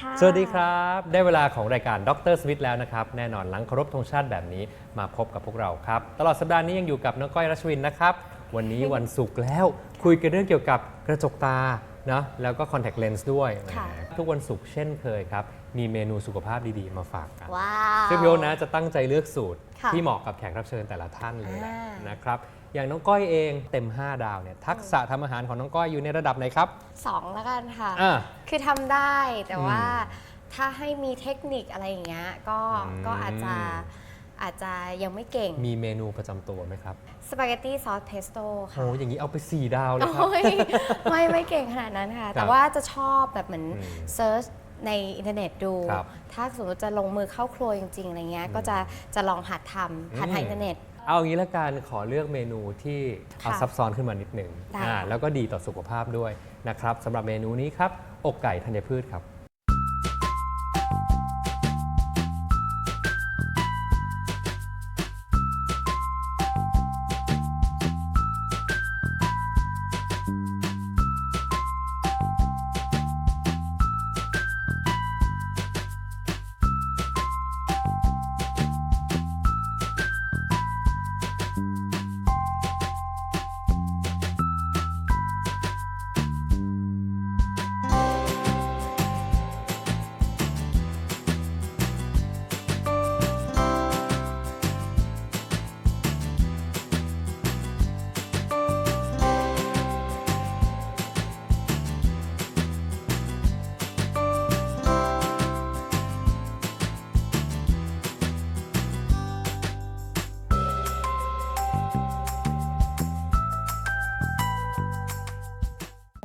ค่ะ สวัสดีครับ ได้เวลาของรายการดรสมิธแล้วนะครับ แน่นอนหลังเคารพธงชาติแบบนี้มาพบกับพวกเราครับ ตลอดสัปดาห์นี้ยังอยู่กับน้องก้อยรัชวินนะครับ วันนี้วันศุกร์แล้วคุยกันเรื่องเกี่ยวกับกระจกตานะแล้วก็คอนแทคเลนส์ด้วยค่ะแหมทุกวันศุกร์เช่นเคยครับ มีเมนูสุขภาพดีๆ มาฝากกัน ว้าว ซึ่งพี่โอ๊ตนะจะตั้งใจเลือกสูตรค่ะที่เหมาะกับแขกรับเชิญแต่ละท่านเลยแหละอ่านนะครับ อย่างน้องก้อยเองเต็ม 5 ดาวเนี่ยทักษะทำอาหารของน้องก้อยอยู่ในระดับไหนครับ สองแล้วกันค่ะ อ่าคือทำได้แต่อืมว่าถ้าให้มีเทคนิคอะไรอย่างเงี้ยก็อืม ก็อาจจะอาจจะยังไม่เก่งมีเมนูประจำตัวไหมครับสปาเกตตี้ซอสเพสโต้ค่ะ โอ้อย่างนี้เอาไป 4 ดาวเลยครับ โอ้ยไม่ไม่เก่งขนาดนั้นค่ะครับแต่ว่าจะชอบแบบเหมือนอืมเซิร์ชในอินเทอร์เน็ตดู ครับถ้าสมมติจะลงมือเข้าครัวจริงๆอะไรเงี้ยก็จะจะลองหัดทำผ่านทางอินเทอร์เน็ต เอางี้ละกันขอเลือกเมนูที่เอาค่ะซับซ้อนขึ้นมานิดหนึ่งได้อ่าแล้วก็ดีต่อสุขภาพด้วยนะครับสำหรับเมนูนี้ครับอกไก่ธัญพืชครับ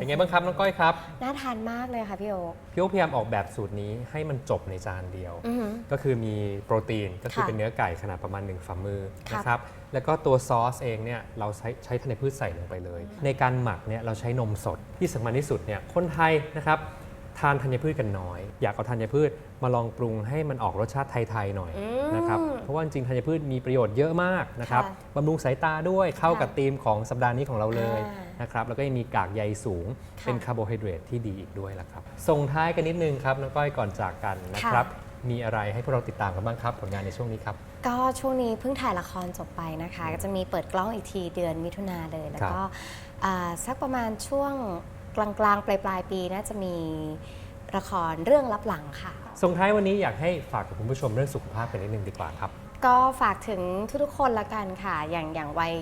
เป็นไงบ้างครับน้องก้อยครับน่าทานมากเลยค่ะพี่โอ๊ค พี่โอ๊คพยายามออกแบบสูตรนี้ให้มันจบในจานเดียว อือหือ ก็คือมีโปรตีนก็คือค่ะเป็นเนื้อไก่ขนาดประมาณ 1ฝ่ามือครับนะครับแล้วก็ตัวซอสเองเนี่ยเราใช้ใช้ธัญพืชใส่ลงไปเลย ในการหมักเนี่ยเราใช้นมสดที่สำคัญที่สุดเนี่ยคนไทยนะครับ ทานธัญพืชกันน้อย อยากเอาธัญพืชมาลองปรุงให้มันออกรสชาติไทยๆหน่อยอืมนะครับเพราะว่าจริงๆธัญพืชมีประโยชน์เยอะมากนะครับค่ะบำรุงสายตาด้วยเข้ากับค่ะธีมของสัปดาห์นี้ของเราเลยอ่านนะครับแล้วก็ยังมีกากใยสูง ค่ะเป็นคาร์โบไฮเดรตที่ดีอีกด้วยละครับส่งท้ายกันนิดนึงครับน้องก้อยก่อนจากกันนะครับมีอะไรให้พวกเราติดตามกันบ้างครับผลงานในช่วงนี้ครับ ก็ช่วงนี้เพิ่งถ่ายละครจบไปนะคะ ก็จะมีเปิดกล้องอีกทีเดือนมิถุนาเลย แล้วก็อ่าสักประมาณช่วง กลางกลางๆ ปลายปลายปีน่าจะมีละครเรื่องรับหลังค่ะ ส่งท้ายวันนี้อยากให้ฝากกับคุณผู้ชมเรื่องสุขภาพกันนิดนึงดีกว่าครับ ก็ฝากถึงทุกๆคนละกันค่ะ อย่างอย่างวัย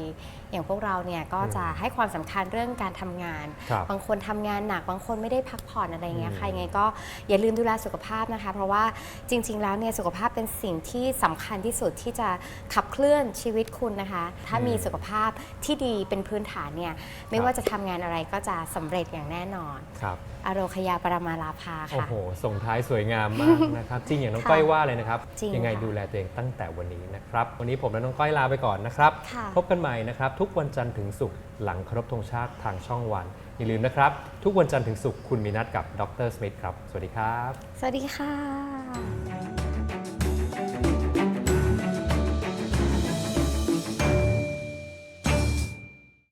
อย่างพวกเราเนี่ยก็จะให้ความสำคัญเรื่องการทำงาน ครับบางคนทำงานหนัก บางคนไม่ได้พักผ่อนอะไรเงี้ยอืมใครไงก็อย่าลืมดูแลสุขภาพนะคะ เพราะว่าจริง ๆ แล้วเนี่ยสุขภาพเป็นสิ่งที่สำคัญที่สุดที่จะขับเคลื่อนชีวิตคุณนะคะ ถ้ามีสุขภาพที่ดีเป็นพื้นฐานเนี่ยไม่ว่าจะทำงานอะไรก็จะสำเร็จอย่างแน่นอน ครับ อโรคยาปรมาลาภาโอ้ค่ะ โหส่งท้ายสวยงามมากนะครับ จริงอย่างน้องค่ะก้อยว่าเลยนะครับ จริงยังไงค่ะ ดูแลตัวเองตั้งแต่วันนี้นะครับ วันนี้ผมและน้องก้อยลาไปก่อนนะครับ ค่ะ พบกันใหม่นะครับ ทุกวันจันทร์ถึงศุกร์หลังเคารพธงชาติทางช่องวัน อย่าลืมนะครับ ทุกวันจันทร์ถึงศุกร์คุณมีนัดกับดรสมิธครับ สวัสดีครับ สวัสดีค่ะ